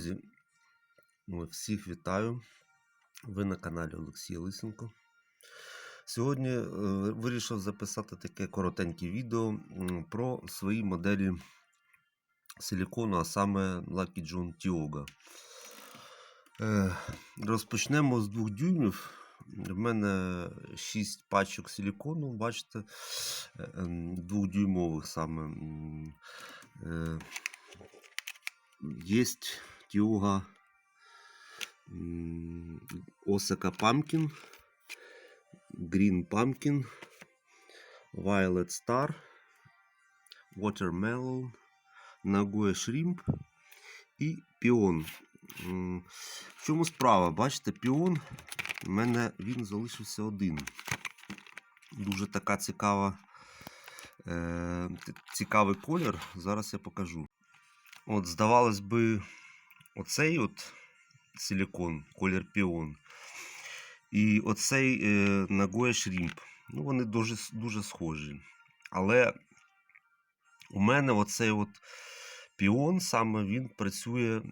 Друзі, всіх вітаю. Ви на каналі Олексій Лисенко. Сьогодні е, вирішив записати таке коротеньке відео про свої моделі силікону, а саме Lucky John Tioga. Е, Розпочнемо з 2 дюймів. В мене 6 пачок силікону, бачите, е, ем, двохдюймових саме. м, м, Осака Pumpkin, Green Pumpkin, Violet Star, Watermelon, Nagoya Shrimp і Піон. В чому справа? Бачите, піон, в мене він залишився один. Дуже така цікава, е, цікавий колір. Зараз я покажу. От, здавалось би, оцей от силікон, колір піон. І оцей е, Nagoya Shrimp. Ну, вони дуже, дуже схожі. Але у мене оцей от піон саме він працює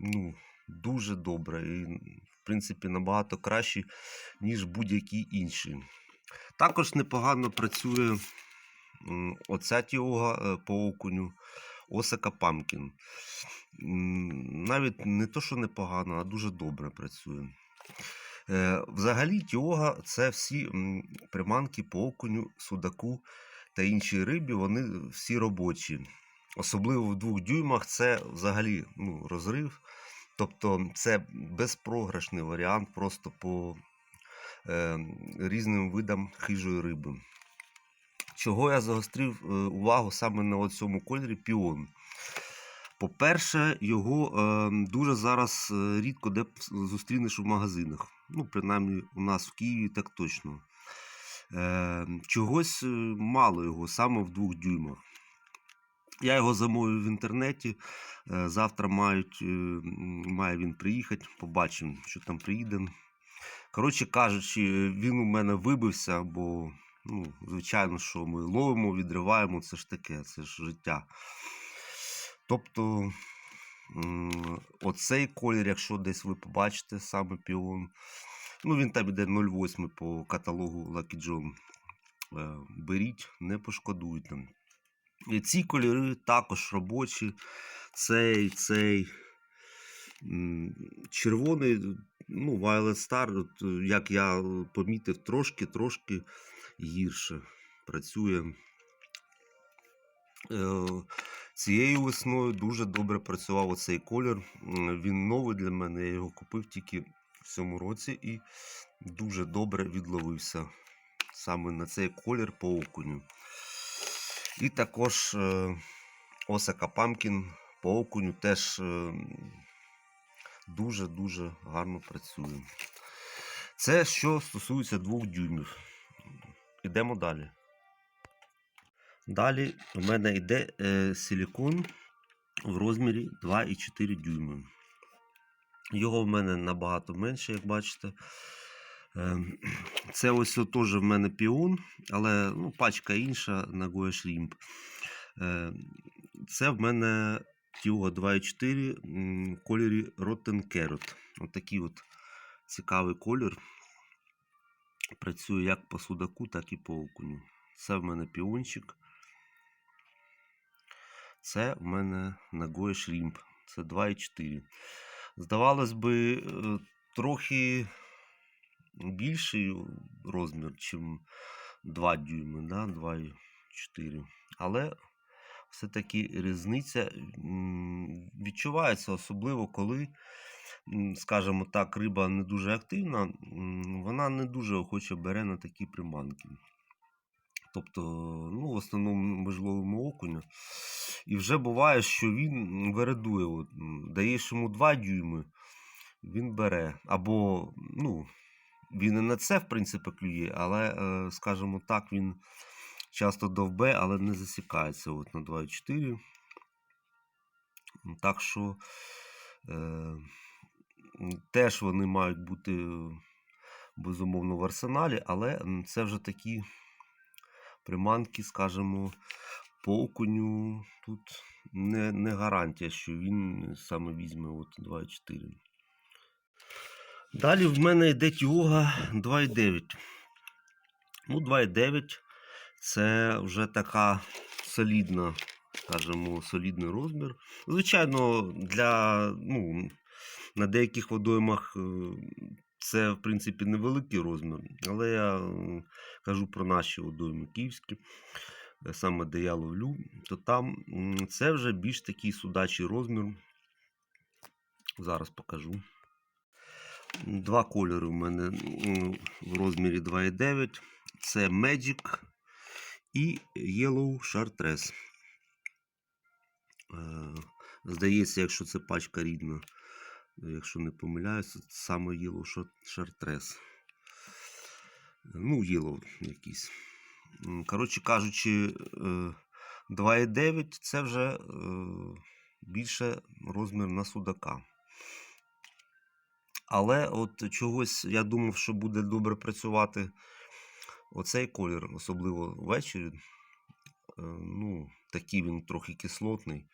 ну, дуже добре. І, в принципі, набагато краще, ніж будь-які інші. Також непогано працює оця тіога е, по окуню. Осака Памкін. Навіть не то, що непогано, а дуже добре працює. Е, Взагалі, тіога це всі приманки по окуню, судаку та іншій рибі, вони всі робочі. Особливо в двох дюймах це взагалі ну, розрив. Тобто це безпрограшний варіант просто по е, різним видам хижої риби. Чого я загострив е, увагу саме на цьому кольорі піон? По-перше, його е, дуже зараз е, рідко де зустрінеш в магазинах. Ну, принаймні, у нас в Києві так точно. Е, чогось е, мало його саме в двох дюймах. Я його замовив в інтернеті. Е, завтра мають, е, має він приїхати. Побачимо, що там приїде. Коротше кажучи, він у мене вибився, бо, ну, звичайно, що ми ловимо, відриваємо, це ж таке, це ж життя. Тобто, оцей колір, якщо десь ви побачите саме піон, ну він там іде 0,8 по каталогу Lucky John. Е, Беріть, не пошкодуйте. І ці кольори також робочі. Цей, цей. Червоний, ну, Violet Star, е, як я е, помітив, трошки-трошки гірше працює. Цією весною дуже добре працював оцей колір. Він новий для мене. Я його купив тільки в цьому році і дуже добре відловився саме на цей колір по окуню. І також е, Осака Памкін по окуню теж дуже-дуже гарно працює. Це що стосується двох дюймів. Ідемо далі. Далі у мене йде е, силікон в розмірі 2,4 дюйми. Його в мене набагато менше, як бачите. Ем, Це ось теж в мене піон, але ну, пачка інша Nagoya Shrimp. Е, Це в мене Тіога 2,4 м, в кольорі Rotten Carrot. Отакий от цікавий колір. Працює як по судаку, так і по окуню. Це в мене піончик. Це в мене Nagoya Shrimp. Це 2,4. Здавалось би, е, трохи більший розмір, ніж 2 дюйми, да? 2,4. Але все-таки різниця відчувається, особливо коли, скажімо так, риба не дуже активна, вона не дуже охоче бере на такі приманки. Тобто, ну, в основному ми ж ловимо окуня. І вже буває, що він вередує. От, даєш йому 2 дюйми, він бере. Або, ну, він і на це, в принципі, клює, але, е, скажімо так, він часто довбе, але не засікається от на 2,4. Так що е, теж вони мають бути безумовно в арсеналі, але це вже такі приманки, скажімо, по окуню тут не, не гарантія, що він саме візьме от 2,4. Далі в мене йде тіога 2,9. Ну, 2,9 це вже така солідна, скажімо, солідний розмір. Звичайно, для, ну, на деяких водоймах е, це, в принципі, невеликий розмір, але я кажу про наші водойми київські, е, саме де я ловлю, то там це вже більш такий судачий розмір. Зараз покажу. Два кольори у мене в розмірі 2,9. Це Magic і Yellow Chartreuse. Е, Здається, якщо це пачка рідна, якщо не помиляюся, саме Char- Chartreuse. Ну, Yellow якийсь. Коротше кажучи, е, 2,9 це вже е, більше розмір на судака. Але от чогось я думав, що буде добре працювати оцей колір, особливо ввечері. Е, Ну, такий він трохи кислотний.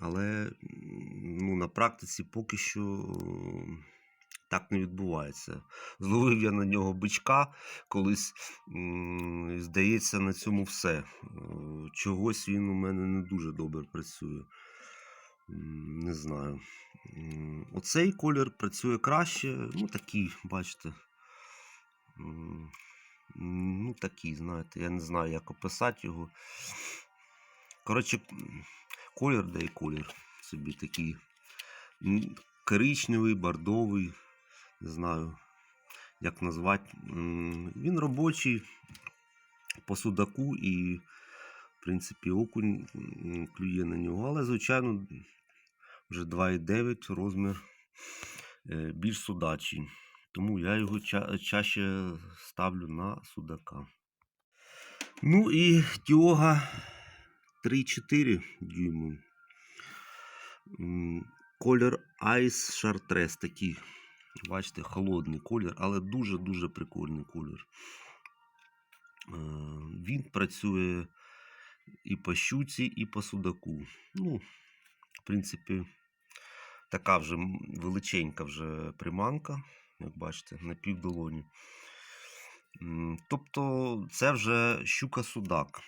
Але ну, на практиці поки що е, так не відбувається. Зловив я на нього бичка колись, здається, на цьому все. Е, Чогось він у мене не дуже добре працює. Не знаю. Оцей колір працює краще. Ну, такий, бачите. Ну, такий, знаєте, я не знаю, як описати його. Коротше, колір да і колір. Собі такий коричневий, бордовий, не знаю, як назвати. Він робочий по судаку і, в принципі, окунь клює на нього. Але, звичайно, вже 2,9 розмір е, більш судачий. Тому я його ча- чаще ставлю на судака. Ну і Тіога 3,4 дюйми. Колір Ice Chartreuse такий. Бачите, холодний колір, але дуже-дуже прикольний колір. Е, Він працює і по щуці, і по судаку. Ну, в принципі, така вже величенька вже приманка, як бачите, на півдолоні. Тобто це вже щука-судак.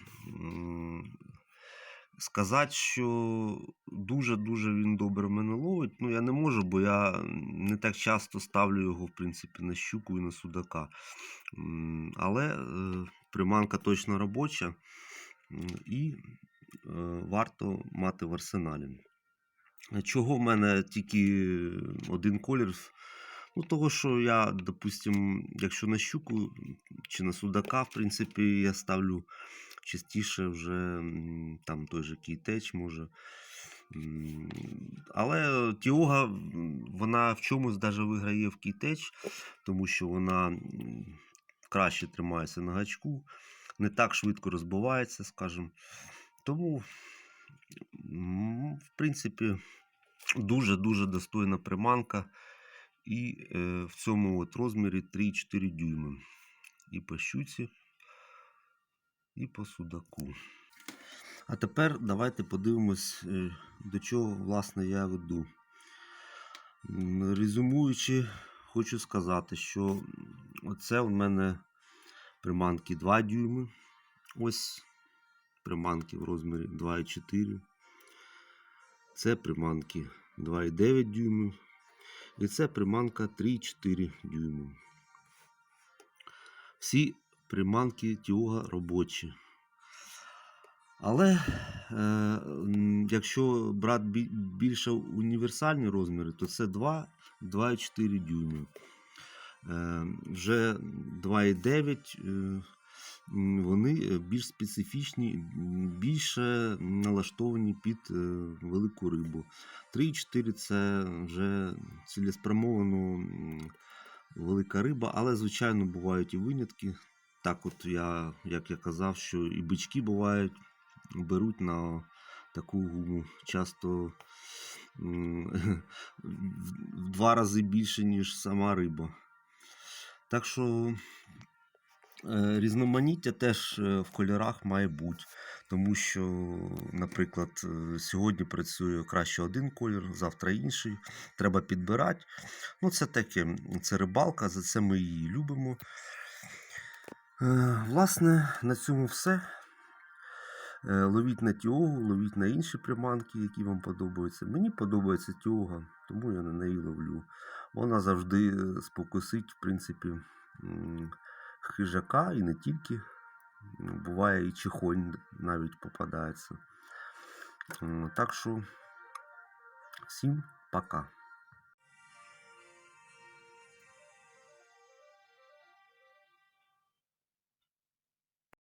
Сказати, що дуже-дуже він добре мене ловить, ну я не можу, бо я не так часто ставлю його, в принципі, на щуку і на судака. Але е, приманка точно робоча і е, варто мати в арсеналі. Е, Чого в мене тільки один колір? Ну, того, що я, допустим, якщо на щуку чи на судака, в принципі, я ставлю частіше вже там той же кейтеч може. Але Тіога, вона в чомусь навіть виграє в кейтеч, тому що вона краще тримається на гачку, не так швидко розбивається, скажімо. Тому, в принципі, дуже-дуже достойна приманка. І е, в цьому от розмірі 3-4 дюйми. І по щуці, і по судаку. А тепер давайте подивимось, е, до чого власне я веду. Резюмуючи, хочу сказати, що оце у мене приманки 2 дюйми. Ось приманки в розмірі 2,4. Це приманки 2,9 дюймів. І це приманка 3,4 дюйми. Всі приманки Тіога робочі. Але е, якщо брати більше універсальні розміри, то це 2, 2,4 дюйми. Е, вже 2,9 е, вони більш специфічні, більше налаштовані під е, велику рибу. 3,4 це вже цілеспрямовано велика риба, але, звичайно, бувають і винятки. Так, от я, як я казав, що і бички бувають, беруть на таку гуму часто в два рази більше, ніж сама риба. Так що Е, Різноманіття теж е, в кольорах має бути, тому що, наприклад, е, сьогодні працює краще один колір, завтра інший. Треба підбирати. Ну, це таке, це рибалка, за це ми її любимо. Е, Власне, на цьому все. Е, Ловіть на тіогу, ловіть на інші приманки, які вам подобаються. Мені подобається тіога, тому я на неї ловлю. Вона завжди е, спокусить, в принципі, хижака і не тільки. Буває і чихонь навіть попадається. Так що всім пока.